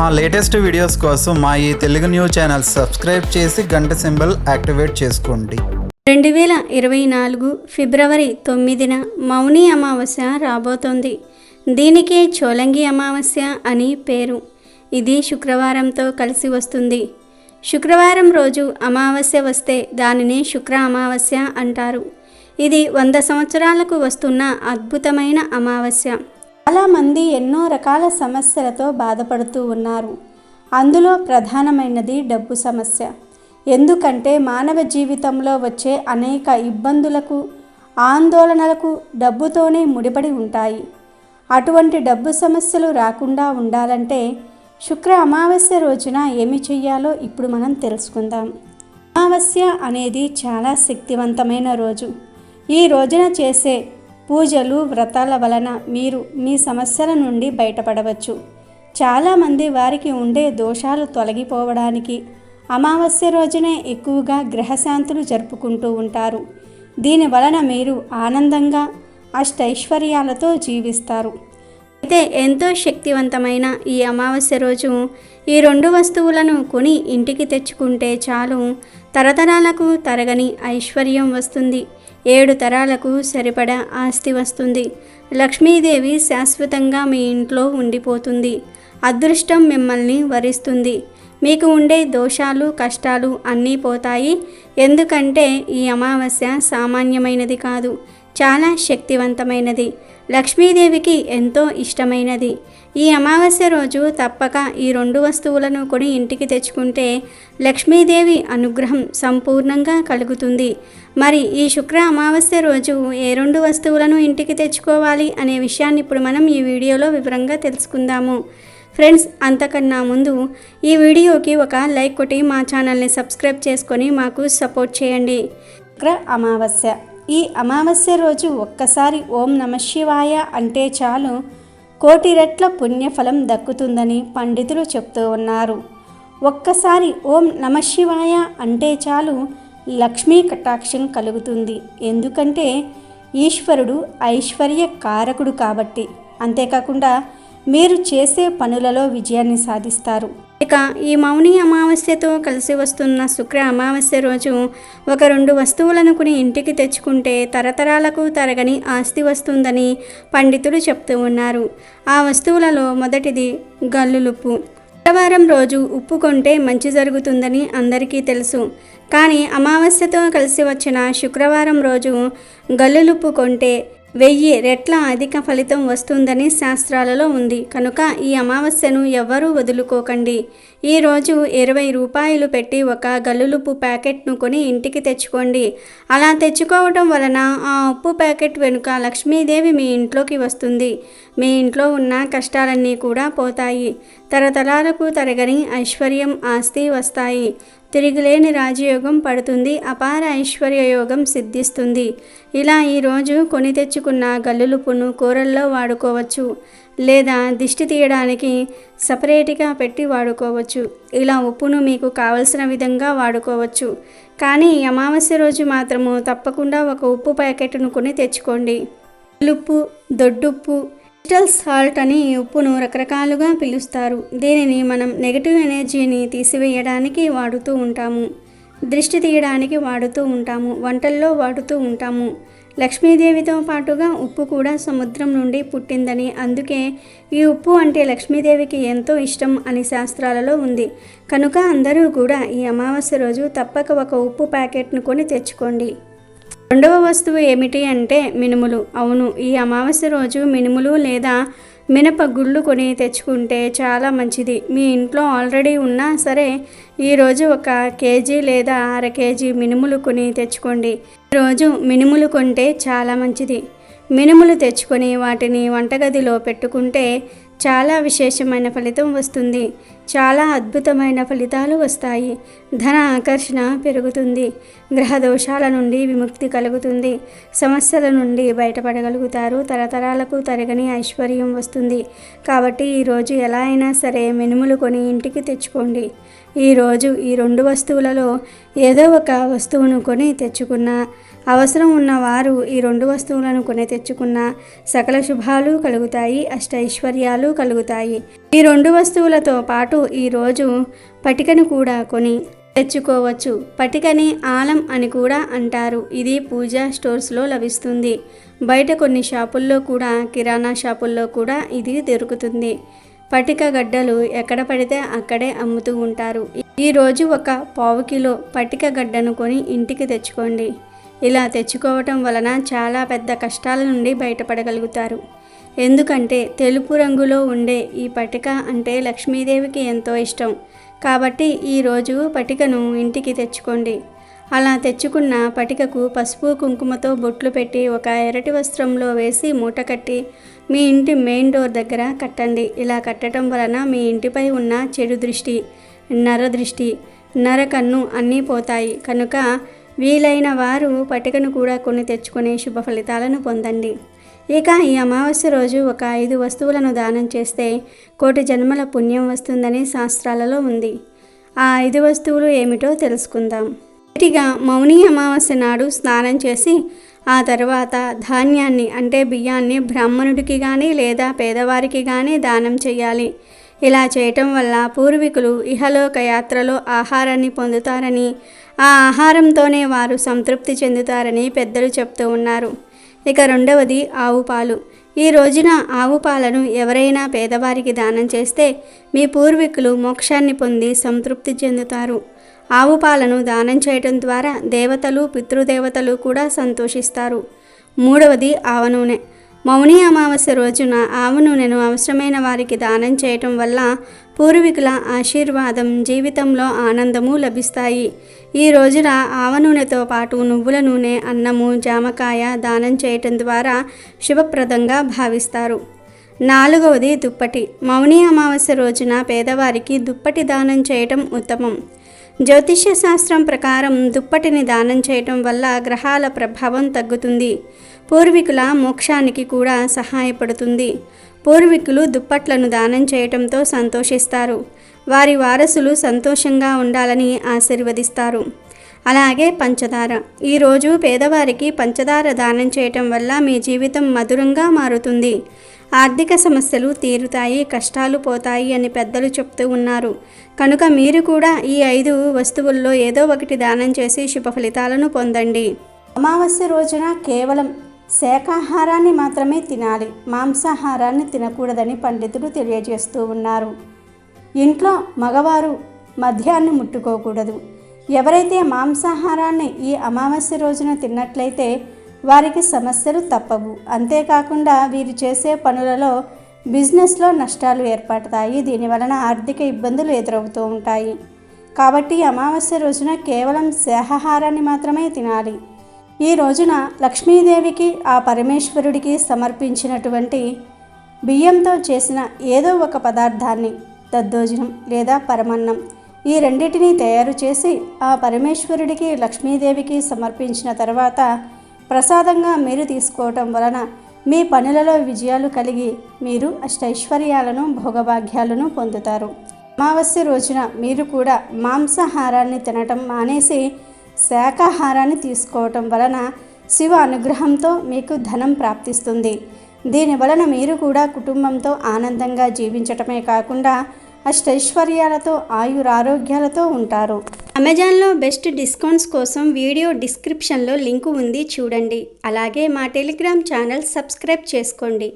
మా latest videos కోసం మా ఈ తెలుగు న్యూస్ ఛానల్ సబ్స్క్రైబ్ చేసి గంట సింబల్ యాక్టివేట్ చేసుకోండి. రెండు వేల ఇరవై నాలుగు ఫిబ్రవరి తొమ్మిదిన మౌని అమావాస్య రాబోతోంది. దీనికే చోలంగి అమావాస్య అని పేరు. ఇది శుక్రవారంతో కలిసి వస్తుంది. శుక్రవారం రోజు అమావాస్య వస్తే దానిని శుక్ర అమావాస్య అంటారు. ఇది వంద సంవత్సరాలకు వస్తున్న అద్భుతమైన అమావాస్య. చాలామంది ఎన్నో రకాల సమస్యలతో బాధపడుతూ ఉన్నారు. అందులో ప్రధానమైనది డబ్బు సమస్య. ఎందుకంటే మానవ జీవితంలో వచ్చే అనేక ఇబ్బందులకు ఆందోళనలకు డబ్బుతోనే ముడిపడి ఉంటాయి. అటువంటి డబ్బు సమస్యలు రాకుండా ఉండాలంటే శుక్ర అమావాస్య రోజున ఏమి చెయ్యాలో ఇప్పుడు మనం తెలుసుకుందాం. అమావాస్య అనేది చాలా శక్తివంతమైన రోజు. ఈ రోజున చేసే పూజలు వ్రతాల వలన మీరు మీ సమస్యల నుండి బయటపడవచ్చు. చాలామంది వారికి ఉండే దోషాలు తొలగిపోవడానికి అమావాస్య రోజునే ఎక్కువగా గ్రహశాంతులు జరుపుకుంటూ ఉంటారు. దీని వలన మీరు ఆనందంగా అష్టైశ్వర్యాలతో జీవిస్తారు. అయితే ఎంతో శక్తివంతమైన ఈ అమావాస్య రోజు ఈ రెండు వస్తువులను కొని ఇంటికి తెచ్చుకుంటే చాలు తరతరాలకు తరగని ఐశ్వర్యం వస్తుంది. ఏడు తరాలకు సరిపడా ఆస్తి వస్తుంది. లక్ష్మీదేవి శాశ్వతంగా మీ ఇంట్లో ఉండిపోతుంది. అదృష్టం మిమ్మల్ని వరిస్తుంది. మీకు ఉండే దోషాలు కష్టాలు అన్నీ పోతాయి. ఎందుకంటే ఈ అమావాస్య సామాన్యమైనది కాదు. చాలా శక్తివంతమైనది. లక్ష్మీదేవికి ఎంతో ఇష్టమైనది. ఈ అమావాస్య రోజు తప్పక ఈ రెండు వస్తువులను కొని ఇంటికి తెచ్చుకుంటే లక్ష్మీదేవి అనుగ్రహం సంపూర్ణంగా కలుగుతుంది. మరి ఈ శుక్ర అమావాస్య రోజు ఏ రెండు వస్తువులను ఇంటికి తెచ్చుకోవాలి అనే విషయాన్ని ఇప్పుడు మనం ఈ వీడియోలో వివరంగా తెలుసుకుందాము. ఫ్రెండ్స్ అంతకన్నా ముందు ఈ వీడియోకి ఒక లైక్ కొట్టి మా ఛానల్ని సబ్స్క్రైబ్ చేసుకొని మాకు సపోర్ట్ చేయండి. శుక్ర అమావాస్య. ఈ అమావాస్య రోజు ఒక్కసారి ఓం నమ శివాయ అంటే చాలు. కోటి రెట్ల పుణ్యఫలం దక్కుతుందని పండితులు చెప్తూ ఉన్నారు. ఒక్కసారి ఓం నమ శివాయ అంటే చాలు లక్ష్మీ కటాక్షం కలుగుతుంది. ఎందుకంటే ఈశ్వరుడు ఐశ్వర్య కారకుడు కాబట్టి. అంతేకాకుండా మీరు చేసే పనులలో విజయాన్ని సాధిస్తారు. ఇక ఈ మౌని అమావాస్యతో కలిసి వస్తున్న శుక్ర అమావాస్య రోజు ఒక రెండు వస్తువులను కొని ఇంటికి తెచ్చుకుంటే తరతరాలకు తరగని ఆస్తి వస్తుందని పండితులు చెప్తూ ఉన్నారు. ఆ వస్తువులలో మొదటిది గల్లులుప్పు. శుక్రవారం రోజు ఉప్పు కొంటే మంచి జరుగుతుందని అందరికీ తెలుసు. కానీ అమావాస్యతో కలిసి వచ్చిన శుక్రవారం రోజు గల్లులుప్పు కొంటే వెయ్యి రెట్ల అధిక ఫలితం వస్తుందని శాస్త్రాలలో ఉంది. కనుక ఈ అమావాస్యను ఎవ్వరూ వదులుకోకండి. ఈరోజు ఇరవై రూపాయలు పెట్టి ఒక గల్లులుపు ప్యాకెట్ను కొని ఇంటికి తెచ్చుకోండి. అలా తెచ్చుకోవటం వలన ఆ ఉప్పు ప్యాకెట్ వెనుక లక్ష్మీదేవి మీ ఇంట్లోకి వస్తుంది. మీ ఇంట్లో ఉన్న కష్టాలన్నీ కూడా పోతాయి. తరతరాలకు తరగని ఐశ్వర్యం ఆస్తి వస్తాయి. తిరిగిలేని రాజయోగం పడుతుంది. అపార ఐశ్వర్య యోగం సిద్ధిస్తుంది. ఇలా ఈరోజు కొని తెచ్చుకున్న గల్లులుపును కూరల్లో వాడుకోవచ్చు. లేదా దిష్టి తీయడానికి సపరేట్గా పెట్టి వాడుకోవచ్చు. ఇలా ఉప్పును మీకు కావలసిన విధంగా వాడుకోవచ్చు. కానీ అమావాస్య రోజు మాత్రము తప్పకుండా ఒక ఉప్పు ప్యాకెట్ను కొని తెచ్చుకోండి. ఉప్పు దొడ్డుప్పు క్రిస్టల్ సాల్ట్ అని ఉప్పును రకరకాలుగా పిలుస్తారు. దీనిని మనం నెగటివ్ ఎనర్జీని తీసివేయడానికి వాడుతూ ఉంటాము. దృష్టి తీయడానికి వాడుతూ ఉంటాము. వంటల్లో వాడుతూ ఉంటాము. లక్ష్మీదేవితో పాటుగా ఉప్పు కూడా సముద్రం నుండి పుట్టిందని. అందుకే ఈ ఉప్పు అంటే లక్ష్మీదేవికి ఎంతో ఇష్టం అని శాస్త్రాలలో ఉంది. కనుక అందరూ కూడా ఈ అమావాస్య రోజు తప్పక ఒక ఉప్పు ప్యాకెట్ను కొని తెచ్చుకోండి. రెండవ వస్తువు ఏమిటి అంటే మినుములు. అవును ఈ అమావాస్య రోజు మినుములు లేదా మినప గుళ్ళు కొని తెచ్చుకుంటే చాలా మంచిది. మీ ఇంట్లో ఆల్రెడీ ఉన్నా సరే ఈరోజు ఒక కేజీ లేదా అర కేజీ మినుములు కొని తెచ్చుకోండి. ఈరోజు మినుములు కొంటే చాలా మంచిది. మినుములు తెచ్చుకొని వాటిని వంటగదిలో పెట్టుకుంటే చాలా విశేషమైన ఫలితం వస్తుంది. చాలా అద్భుతమైన ఫలితాలు వస్తాయి. ధన ఆకర్షణ పెరుగుతుంది. గ్రహ దోషాల నుండి విముక్తి కలుగుతుంది. సమస్యల నుండి బయటపడగలుగుతారు. తరతరాలకు తరగని ఐశ్వర్యం వస్తుంది. కాబట్టి ఈరోజు ఎలా అయినా సరే మినుములు కొని ఇంటికి తెచ్చుకోండి. ఈరోజు ఈ రెండు వస్తువులలో ఏదో ఒక వస్తువును కొని తెచ్చుకున్న అవసరం ఉన్నవారు ఈ రెండు వస్తువులను కొని తెచ్చుకున్న సకల శుభాలు కలుగుతాయి అష్టైశ్వర్యాలు కలుగుతాయి. ఈ రెండు వస్తువులతో పాటు ఈరోజు పటికను కూడా కొని తెచ్చుకోవచ్చు. పటికని ఆలం అని కూడా అంటారు. ఇది పూజా స్టోర్స్లో లభిస్తుంది. బయట కొన్ని షాపుల్లో కూడా కిరాణా షాపుల్లో కూడా ఇది దొరుకుతుంది. పటిక గడ్డలు ఎక్కడ పడితే అక్కడే అమ్ముతూ ఉంటారు. ఈరోజు ఒక పావు కిలో పటిక గడ్డను కొని ఇంటికి తెచ్చుకోండి. ఇలా తెచ్చుకోవటం వలన చాలా పెద్ద కష్టాల నుండి బయటపడగలుగుతారు. ఎందుకంటే తెలుపు రంగులో ఉండే ఈ పటిక అంటే లక్ష్మీదేవికి ఎంతో ఇష్టం. కాబట్టి ఈరోజు పటికను ఇంటికి తెచ్చుకోండి. అలా తెచ్చుకున్న పటికకు పసుపు కుంకుమతో బొట్లు పెట్టి ఒక ఎరటి వస్త్రంలో వేసి మూట కట్టి మీ ఇంటి మెయిన్ డోర్ దగ్గర కట్టండి. ఇలా కట్టడం వలన మీ ఇంటిపై ఉన్న చెడు దృష్టి నరదృష్టి నరకన్ను అన్నీ పోతాయి. కనుక వీలైన వారు పటికను కూడా కొన్ని తెచ్చుకునే శుభ ఫలితాలను పొందండి. ఇక ఈ అమావాస్య రోజు ఒక ఐదు వస్తువులను దానం చేస్తే కోటి జన్మల పుణ్యం వస్తుందని శాస్త్రాలలో ఉంది. ఆ ఐదు వస్తువులు ఏమిటో తెలుసుకుందాం. మొదటిగా మౌని అమావాస్య నాడు స్నానం చేసి ఆ తర్వాత ధాన్యాన్ని అంటే బియ్యాన్ని బ్రాహ్మణుడికి కానీ లేదా పేదవారికి కానీ దానం చేయాలి. ఇలా చేయటం వల్ల పూర్వీకులు ఇహలోక యాత్రలో ఆహారాన్ని పొందుతారని ఆ ఆహారంతోనే వారు సంతృప్తి చెందుతారని పెద్దలు చెప్తూ ఉన్నారు. ఇక రెండవది ఆవు పాలు. ఈ రోజున ఆవు పాలను ఎవరైనా పేదవారికి దానం చేస్తే మీ పూర్వీకులు మోక్షాన్ని పొంది సంతృప్తి చెందుతారు. ఆవు పాలను దానం చేయటం ద్వారా దేవతలు పితృదేవతలు కూడా సంతోషిస్తారు. మూడవది ఆవ నూనె మౌని అమావాస్య రోజున ఆవ నూనెను అవసరమైన వారికి దానం చేయటం వల్ల పూర్వీకుల ఆశీర్వాదం జీవితంలో ఆనందము లభిస్తాయి. ఈ రోజున ఆవ నూనెతో పాటు నువ్వుల నూనె అన్నము జామకాయ దానం చేయటం ద్వారా శుభప్రదంగా భావిస్తారు. నాలుగవది దుప్పటి. మౌని అమావాస్య రోజున పేదవారికి దుప్పటి దానం చేయటం ఉత్తమం. జ్యోతిష్య శాస్త్రం ప్రకారం దుప్పటిని దానం చేయటం వల్ల గ్రహాల ప్రభావం తగ్గుతుంది. పూర్వీకుల మోక్షానికి కూడా సహాయపడుతుంది. పూర్వీకులు దుప్పట్లను దానం చేయటంతో సంతోషిస్తారు. వారి వారసులు సంతోషంగా ఉండాలని ఆశీర్వదిస్తారు. అలాగే పంచదార. ఈరోజు పేదవారికి పంచదార దానం చేయటం వల్ల మీ జీవితం మధురంగా మారుతుంది. ఆర్థిక సమస్యలు తీరుతాయి కష్టాలు పోతాయి అని పెద్దలు చెప్తూ ఉన్నారు. కనుక మీరు కూడా ఈ ఐదు వస్తువుల్లో ఏదో ఒకటి దానం చేసి శుభ ఫలితాలను పొందండి. అమావాస్య రోజున కేవలం శాకాహారాన్ని మాత్రమే తినాలి. మాంసాహారాన్ని తినకూడదని పండితులు తెలియజేస్తూ ఉన్నారు. ఇంట్లో మగవారు మద్యాన్ని ముట్టుకోకూడదు. ఎవరైతే మాంసాహారాన్ని ఈ అమావాస్య రోజున తిన్నట్లయితే వారికి సమస్యలు తప్పవు. అంతేకాకుండా వీరు చేసే పనులలో బిజినెస్లో నష్టాలు ఏర్పడతాయి. దీని వలన ఆర్థిక ఇబ్బందులు ఎదురవుతూ ఉంటాయి. కాబట్టి అమావాస్య రోజున కేవలం శాహాహారాన్ని మాత్రమే తినాలి. ఈ రోజున లక్ష్మీదేవికి ఆ పరమేశ్వరుడికి సమర్పించినటువంటి బియ్యంతో చేసిన ఏదో ఒక పదార్థాన్ని దద్దోజనం లేదా పరమన్నం ఈ రెండింటినీ తయారు చేసి ఆ పరమేశ్వరుడికి లక్ష్మీదేవికి సమర్పించిన తర్వాత ప్రసాదంగా మీరు తీసుకోవటం వలన మీ పనులలో విజయాలు కలిగి మీరు అష్టైశ్వర్యాలను భోగభాగ్యాలను పొందుతారు. అమావాస్య రోజున మీరు కూడా మాంసాహారాన్ని తినటం మానేసి శాకాహారాన్ని తీసుకోవటం వలన శివ అనుగ్రహంతో మీకు ధనం ప్రాప్తిస్తుంది. దీని వలన మీరు కూడా కుటుంబంతో ఆనందంగా జీవించటమే కాకుండా అష్టైశ్వర్యాలతో ఆయురారోగ్యాలతో ఉంటారు. అమెజాన్లో బెస్ట్ డిస్కౌంట్స్ కోసం వీడియో డిస్క్రిప్షన్లో లింకు ఉంది చూడండి. అలాగే మా టెలిగ్రామ్ ఛానల్ సబ్స్క్రైబ్ చేసుకోండి.